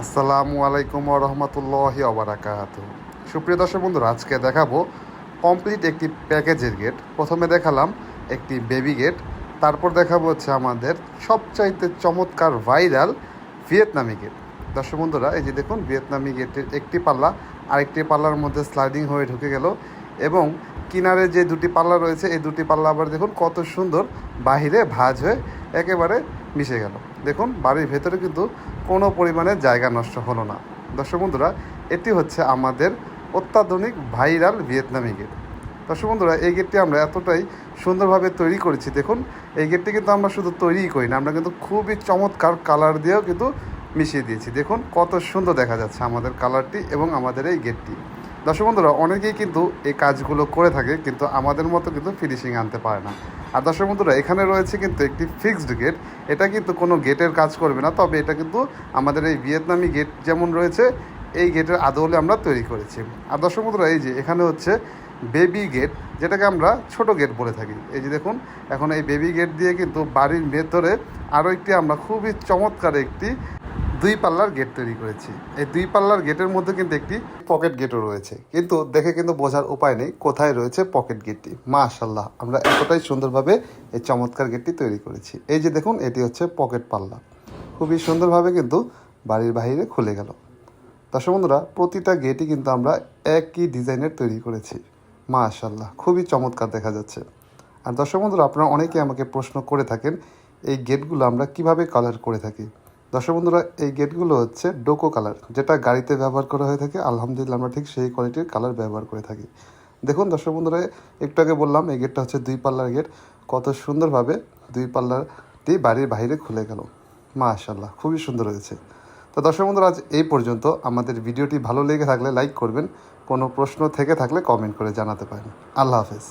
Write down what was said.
আসসালামু আলাইকুম রহমতুল্লাহি অবরাকাত সুপ্রিয় দর্শক বন্ধুরা, আজকে দেখাবো কমপ্লিট একটি প্যাকেজের গেট। প্রথমে দেখালাম একটি বেবি গেট তারপর দেখাবো হচ্ছে আমাদের সবচাইতে চমৎকার ভাইরাল ভিয়েতনামি গেট দর্শক বন্ধুরা, এই যে দেখুন, ভিয়েতনামি গেটের একটি পাল্লা, আরেকটি পাল্লার মধ্যে স্লাইডিং হয়ে ঢুকে গেল এবং কিনারে যে দুটি পাল্লা রয়েছে, এই দুটি পাল্লা আবার দেখুন কত সুন্দর বাহিরে ভাঁজ হয়ে একেবারে মিশে গেল। দেখুন বাড়ির ভেতরে কিন্তু কোনো পরিমাণে জায়গা নষ্ট হলো না। দর্শক বন্ধুরা, এটি হচ্ছে আমাদের অত্যাধুনিক ভাইরাল ভিয়েতনামি গেট। দর্শক বন্ধুরা, এই গেটটি আমরা এতটাই সুন্দরভাবে তৈরি করেছি, দেখুন, এই গেটটি কিন্তু আমরা শুধু তৈরিই করি না, আমরা কিন্তু খুবই চমৎকার কালার দিয়েও কিন্তু মিশিয়ে দিয়েছি। দেখুন কত সুন্দর দেখা যাচ্ছে আমাদের কালারটি এবং আমাদের এই গেটটি। দর্শক বন্ধুরা, অনেকেই কিন্তু এই কাজগুলো করে থাকে, কিন্তু আমাদের মতো কিন্তু ফিনিশিং আনতে পারে না। আর দর্শক বন্ধুরা, এখানে রয়েছে কিন্তু একটি ফিক্সড গেট এটা কিন্তু কোনো গেটের কাজ করবে না, তবে এটা কিন্তু আমাদের এই ভিয়েতনামি গেট যেমন রয়েছে, এই গেটের আদলে আমরা তৈরি করেছি। আর দর্শক বন্ধুরা, এই যে এখানে হচ্ছে বেবি গেট যেটাকে আমরা ছোট গেট বলে থাকি। এই যে দেখুন, এখন এই বেবি গেট দিয়ে কিন্তু বাড়ির ভেতরে আরও একটি আমরা খুবই চমৎকার একটি দুই পাল্লার গেট তৈরি করেছি। এই দুই পাল্লার গেটের মধ্যে কিন্তু একটি পকেট গেটও রয়েছে। কিন্তু দেখে কিন্তু বোঝার উপায় নেই, কোথায় রয়েছে পকেট গেটটি। মাশাল্লাহ আমরা এতটাই সুন্দরভাবে এই চমৎকার গেটটি তৈরি করেছি। এই যে দেখুন, এটি হচ্ছে পকেট পাল্লা। খুবই সুন্দরভাবে কিন্তু বাড়ির বাইরে খুলে গেল। দর্শক বন্ধুরা, প্রতিটা গেটই কিন্তু আমরা একই ডিজাইনের তৈরি করেছি। মাশাল্লাহ খুবই চমৎকার দেখা যাচ্ছে। আর দর্শক বন্ধুরা, আপনারা অনেকেই আমাকে প্রশ্ন করে থাকেন, এই গেটগুলো আমরা কীভাবে কালার করে থাকি? দর্শক বন্ধুরা, এই গেটগুলো হচ্ছে ডোকো কালার, যেটা গাড়িতে ব্যবহার করা হয়ে থাকে। আলহামদুলিল্লাহ, আমরা ঠিক সেই কোয়ালিটির কালার ব্যবহার করে থাকি। দেখুন দর্শক বন্ধুরা, একটু আগে বললাম, এই গেটটা হচ্ছে দুই পাল্লার গেট। কত সুন্দরভাবে দুই পাল্লাটি বাড়ির বাইরে খুলে গেল। মা মাশাল্লাহ খুবই সুন্দর হয়েছে। তো দর্শক বন্ধুরা, আজ এই পর্যন্ত। আমাদের ভিডিওটি ভালো লেগে থাকলে লাইক করবেন, কোনো প্রশ্ন থেকে থাকলে কমেন্ট করে জানাতে পারেন। আল্লাহ হাফেজ।